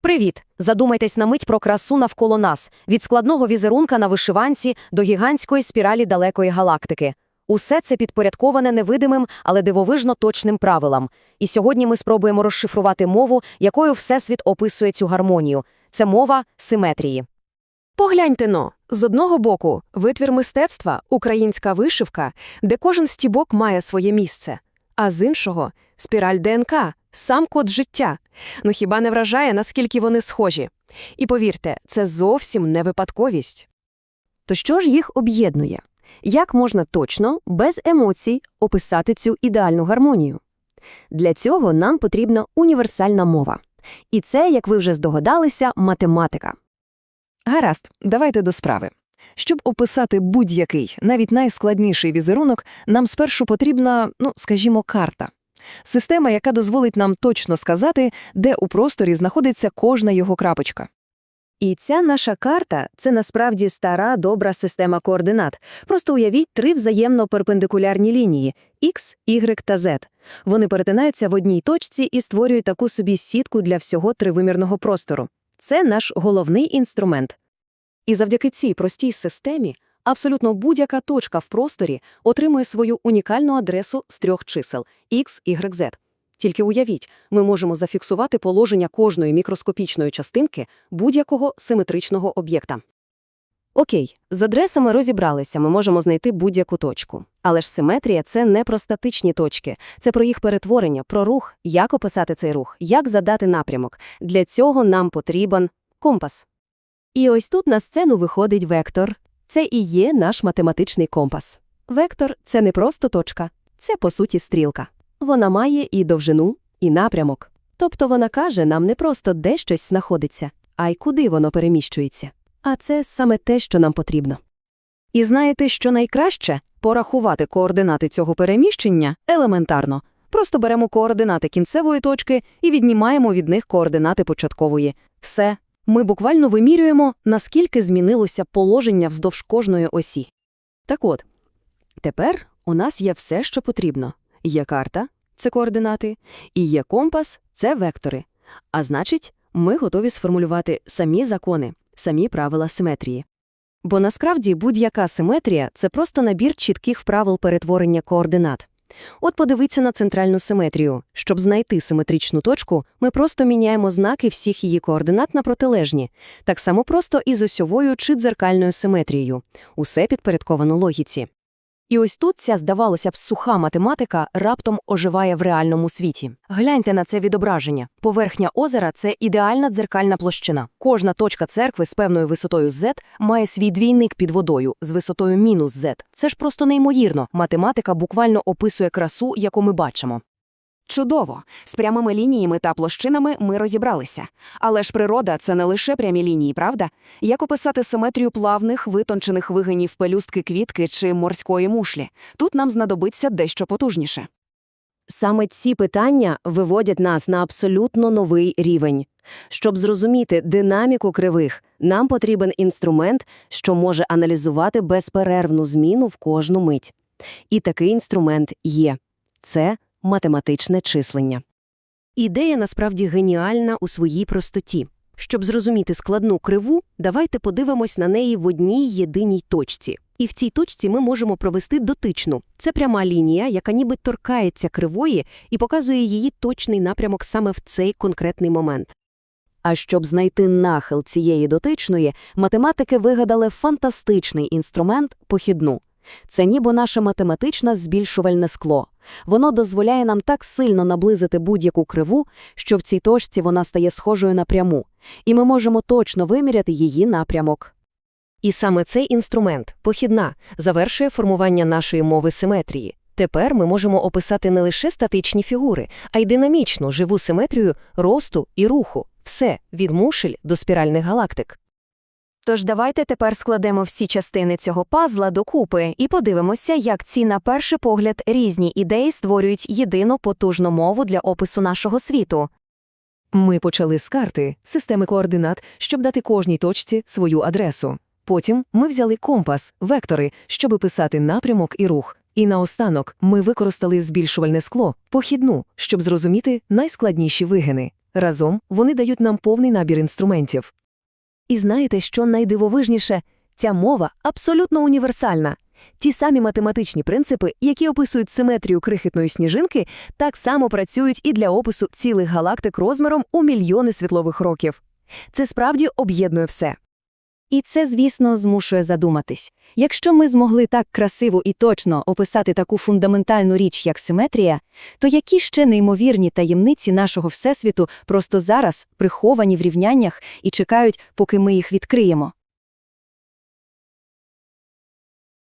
Привіт! Задумайтесь на мить про красу навколо нас, від складного візерунка на вишиванці до гігантської спіралі далекої галактики. Усе це підпорядковане невидимим, але дивовижно точним правилам. І сьогодні ми спробуємо розшифрувати мову, якою Всесвіт описує цю гармонію. Це мова симетрії. Погляньте но. З одного боку, витвір мистецтва, українська вишивка, де кожен стібок має своє місце, а з іншого – спіраль ДНК, сам код життя. Ну хіба не вражає, наскільки вони схожі? І повірте, це зовсім не випадковість. То що ж їх об'єднує? Як можна точно, без емоцій, описати цю ідеальну гармонію? Для цього нам потрібна універсальна мова. І це, як ви вже здогадалися, математика. Гаразд, давайте до справи. Щоб описати будь-який, навіть найскладніший візерунок, нам спершу потрібна, ну, скажімо, карта. Система, яка дозволить нам точно сказати, де у просторі знаходиться кожна його крапочка. І ця наша карта – це насправді стара добра система координат. Просто уявіть три взаємно перпендикулярні лінії – X, Y та Z. Вони перетинаються в одній точці і створюють таку собі сітку для всього тривимірного простору. Це наш головний інструмент. І завдяки цій простій системі абсолютно будь-яка точка в просторі отримує свою унікальну адресу з трьох чисел – X, Y, Z. Тільки уявіть, ми можемо зафіксувати положення кожної мікроскопічної частинки будь-якого симетричного об'єкта. Окей, з адресами розібралися, ми можемо знайти будь-яку точку. Але ж симетрія – це не про статичні точки, це про їх перетворення, про рух, як описати цей рух, як задати напрямок. Для цього нам потрібен компас. І ось тут на сцену виходить вектор. Це і є наш математичний компас. Вектор – це не просто точка, це, по суті, стрілка. Вона має і довжину, і напрямок. Тобто вона каже нам не просто де щось знаходиться, а й куди воно переміщується. А це саме те, що нам потрібно. І знаєте, що найкраще? Порахувати координати цього переміщення елементарно. Просто беремо координати кінцевої точки і віднімаємо від них координати початкової. Все. Ми буквально вимірюємо, наскільки змінилося положення вздовж кожної осі. Так от, тепер у нас є все, що потрібно. Є карта – це координати, і є компас – це вектори. А значить, ми готові сформулювати самі закони, самі правила симетрії. Бо насправді будь-яка симетрія – це просто набір чітких правил перетворення координат. От подивіться на центральну симетрію. Щоб знайти симетричну точку, ми просто міняємо знаки всіх її координат на протилежні. Так само просто і з осьовою чи дзеркальною симетрією. Усе підпорядковано логіці. І ось тут ця, здавалося б, суха математика раптом оживає в реальному світі. Гляньте на це відображення. Поверхня озера – це ідеальна дзеркальна площина. Кожна точка церкви з певною висотою z має свій двійник під водою з висотою мінус z. Це ж просто неймовірно. Математика буквально описує красу, яку ми бачимо. Чудово! З прямими лініями та площинами ми розібралися. Але ж природа це не лише прямі лінії, правда? Як описати симетрію плавних, витончених вигинів пелюстки квітки чи морської мушлі? Тут нам знадобиться дещо потужніше. Саме ці питання виводять нас на абсолютно новий рівень. Щоб зрозуміти динаміку кривих, нам потрібен інструмент, що може аналізувати безперервну зміну в кожну мить. І такий інструмент є. Це математичне числення. Ідея насправді геніальна у своїй простоті. Щоб зрозуміти складну криву, давайте подивимось на неї в одній єдиній точці. І в цій точці ми можемо провести дотичну. Це пряма лінія, яка ніби торкається кривої і показує її точний напрямок саме в цей конкретний момент. А щоб знайти нахил цієї дотичної, математики вигадали фантастичний інструмент – похідну. Це ніби наше математичне збільшувальне скло. Воно дозволяє нам так сильно наблизити будь-яку криву, що в цій точці вона стає схожою на пряму, і ми можемо точно виміряти її напрямок. І саме цей інструмент, похідна, завершує формування нашої мови симетрії. Тепер ми можемо описати не лише статичні фігури, а й динамічну, живу симетрію росту і руху. Все від мушель до спіральних галактик. Тож давайте тепер складемо всі частини цього пазла докупи і подивимося, як ці, на перший погляд, різні ідеї створюють єдину потужну мову для опису нашого світу. Ми почали з карти, системи координат, щоб дати кожній точці свою адресу. Потім ми взяли компас, вектори, щоб описати напрямок і рух. І наостанок ми використали збільшувальне скло, похідну, щоб зрозуміти найскладніші вигини. Разом вони дають нам повний набір інструментів. І знаєте, що найдивовижніше? Ця мова абсолютно універсальна. Ті самі математичні принципи, які описують симетрію крихітної сніжинки, так само працюють і для опису цілих галактик розміром у мільйони світлових років. Це справді об'єднує все. І це, звісно, змушує задуматись. Якщо ми змогли так красиво і точно описати таку фундаментальну річ, як симетрія, то які ще неймовірні таємниці нашого Всесвіту просто зараз приховані в рівняннях і чекають, поки ми їх відкриємо?